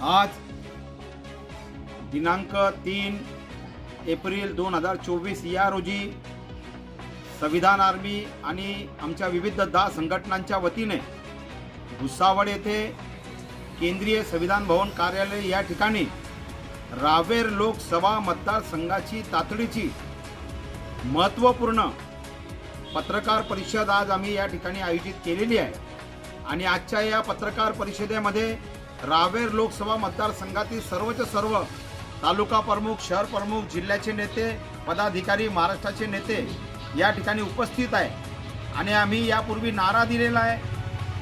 आज दिनांक तीन एप्रिल दोन हजार चोवीस या रोजी संविधान आर्मी आणि आमच्या विविध दहा संघटनांच्या वतीने भुसावळ येथे केंद्रीय संविधान भवन कार्यालय या ठिकाणी रावेर लोकसभा मतदारसंघाची तातडीची महत्त्वपूर्ण पत्रकार परिषद आज आम्ही या ठिकाणी आयोजित केलेली आहे. आणि आजच्या या पत्रकार परिषदेमध्ये रावेर लोकसभा मतदारसंघातील सर्वच सर्व तालुका प्रमुख शहर प्रमुख जिल्ह्याचे नेते पदाधिकारी महाराष्ट्राचे नेते या ठिकाणी उपस्थित आहे आणि आम्ही यापूर्वी नारा दिलेला आहे.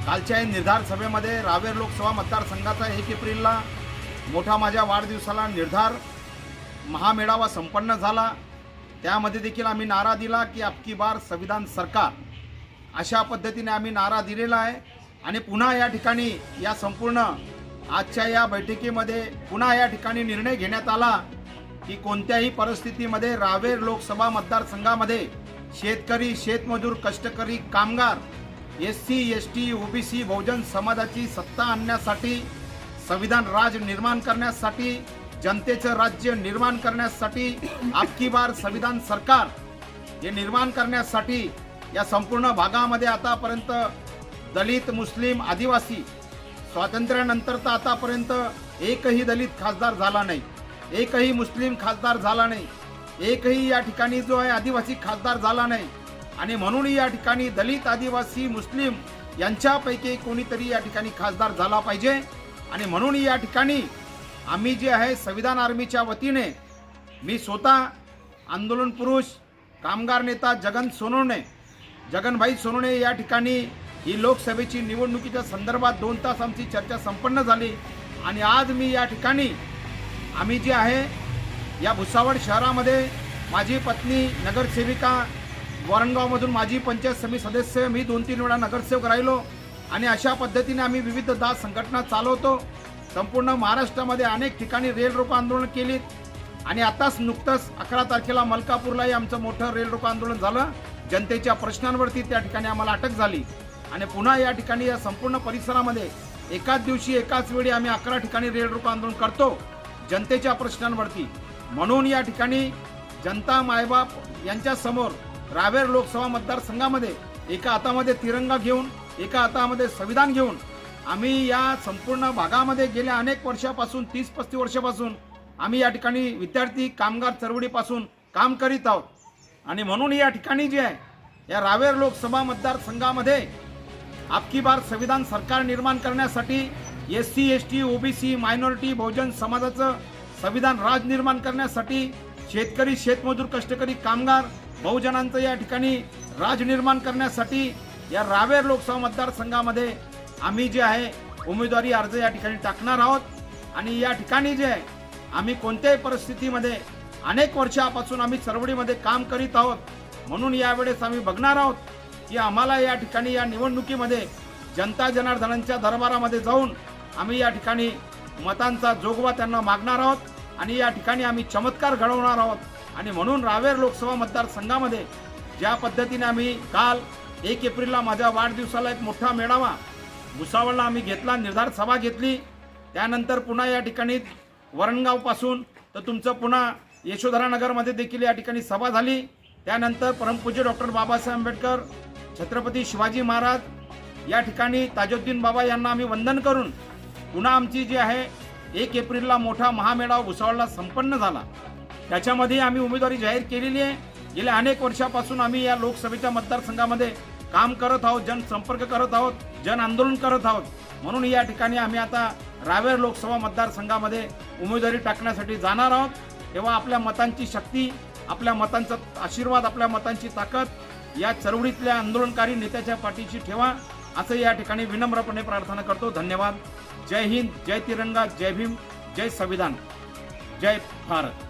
कालच्या निर्धार सभेमध्ये रावेर लोकसभा मतदारसंघाचा एक एप्रिलला मोठा माझ्या वाढदिवसाला निर्धार महामेळावा संपन्न झाला. त्यामध्ये देखील आम्ही नारा दिला की आपकी बार संविधान सरकार. अशा पद्धतीने आम्ही नारा दिलेला आहे. आणि पुन्हा या ठिकाणी या संपूर्ण आजच्या या बैठकीमध्ये पुन्हा या ठिकाणी निर्णय घेण्यात आला की कोणत्याही परिस्थितीमध्ये रावेर लोकसभा मतदारसंघामध्ये शेतकरी शेतमजूर कष्टकरी कामगार S C S T OBC बहुजन समाजाची सत्ता आणण्यासाठी संविधान राज निर्माण करण्यासाठी जनतेचं राज्य निर्माण करण्यासाठी आपकी बार संविधान सरकार हे निर्माण करण्यासाठी या संपूर्ण भागामध्ये आतापर्यंत दलित मुस्लिम आदिवासी स्वातंत्र्यानंतर तर आतापर्यंत एकही दलित खासदार झाला नाही. एकही मुस्लिम खासदार झाला नाही. एकही या ठिकाणी जो आहे आदिवासी खासदार झाला नाही. आणि म्हणून या ठिकाणी दलित आदिवासी मुस्लिम यांच्यापैकी कोणीतरी या ठिकाणी खासदार झाला पाहिजे. आणि म्हणून या ठिकाणी आम्ही जे आहे संविधान आर्मीच्या वतीने मी स्वतः आंदोलन पुरुष कामगार नेता जगन सोनवणे जगनभाई सोनवणे या ठिकाणी ही लोकसभेची निवडणुकीच्या संदर्भात दोन तास आमची चर्चा संपन्न झाली. आणि आज मी या ठिकाणी आम्ही जे आहे या भुसावळ शहरामध्ये माझी पत्नी नगरसेविका वरणगावमधून माझी पंचायत समिती सदस्य मी दोन तीन वेळा नगरसेवक राहिलो. आणि अशा पद्धतीने आम्ही विविध दास संघटना चालवतो. संपूर्ण महाराष्ट्रामध्ये अनेक ठिकाणी रेल रोको आंदोलन केलीत. आणि आताच नुकतंच अकरा तारखेला मलकापूरलाही आमचं मोठं रेल रोको आंदोलन झालं. जनतेच्या प्रश्नांवरती त्या ठिकाणी आम्हाला अटक झाली. आणि पुन्हा या ठिकाणी या संपूर्ण परिसरामध्ये एकाच दिवशी एकाच वेळी आम्ही अकरा ठिकाणी रेड रोको आंदोलन करतो जनतेच्या प्रश्नांवरती. म्हणून या ठिकाणी जनता मायबाप यांच्या समोर रावेर लोकसभा मतदारसंघामध्ये एका हातामध्ये तिरंगा घेऊन एका हातामध्ये संविधान घेऊन आम्ही या संपूर्ण भागामध्ये गेल्या अनेक वर्षापासून तीस पस्तीस वर्षापासून आम्ही या ठिकाणी विद्यार्थी कामगार चळवळीपासून काम करीत आहोत. आणि म्हणून या ठिकाणी जे आहे या रावेर लोकसभा मतदारसंघामध्ये आपकी बार संविधान सरकार निर्माण करण्यासाठी S C S T OBC minority बहुजन समाजाचं संविधान राज निर्माण करण्यासाठी शेतकरी शेतमजूर कष्टकरी कामगार बहुजनांचं या ठिकाणी राज निर्माण करण्यासाठी या रावेर लोकसभा मतदारसंघामध्ये आम्ही जे आहे उमेदवारी अर्ज या ठिकाणी टाकणार आहोत. आणि या ठिकाणी जे आहे आम्ही कोणत्याही परिस्थितीमध्ये अनेक वर्षापासून आम्ही चळवळीमध्ये काम करीत आहोत. म्हणून यावेळेस आम्ही बघणार आहोत. की आम्हाला या ठिकाणी या निवडणुकीमध्ये जनता जनार्दनांच्या दरबारामध्ये जाऊन आम्ही या ठिकाणी मतांचा जोगवा त्यांना मागणार आहोत आणि या ठिकाणी आम्ही चमत्कार घडवणार आहोत. आणि म्हणून रावेर लोकसभा मतदारसंघामध्ये ज्या पद्धतीने आम्ही काल एक एप्रिलला माझ्या वाढदिवसाला एक मोठा मेळावा भुसावळला आम्ही घेतला निर्धार सभा घेतली. त्यानंतर पुन्हा या ठिकाणी वरणगावपासून तर तुमचं पुन्हा यशोधरा नगरमध्ये देखील या ठिकाणी सभा झाली. त्यानंतर परमपूज्य डॉक्टर बाबासाहेब आंबेडकर छत्रपती शिवाजी महाराज या ठिकाणी ताजुद्दीन बाबा यांना आम्ही वंदन करून पुन्हा आमची जी आहे एक एप्रिलला मोठा महामेळावा भुसावळला संपन्न झाला. त्याच्यामध्ये आम्ही उमेदवारी जाहीर केलेली आहे. गेल्या अनेक वर्षापासून आम्ही या लोकसभेच्या मतदारसंघामध्ये काम करत आहोत जनसंपर्क करत आहोत जन आंदोलन करत आहोत. म्हणून या ठिकाणी आम्ही आता रावेर लोकसभा मतदारसंघामध्ये उमेदवारी टाकण्यासाठी जाणार आहोत. तेव्हा आपल्या मतांची शक्ती आपल्या मतांचा आशीर्वाद आपल्या मतांची ताकद या चळवळीतल्या आंदोलनकारी नेत्याच्या पाठीशी ठेवा असं या ठिकाणी विनम्रपणे प्रार्थना करतो. धन्यवाद. जय हिंद जय तिरंगा जय भीम जय संविधान. जय भारत.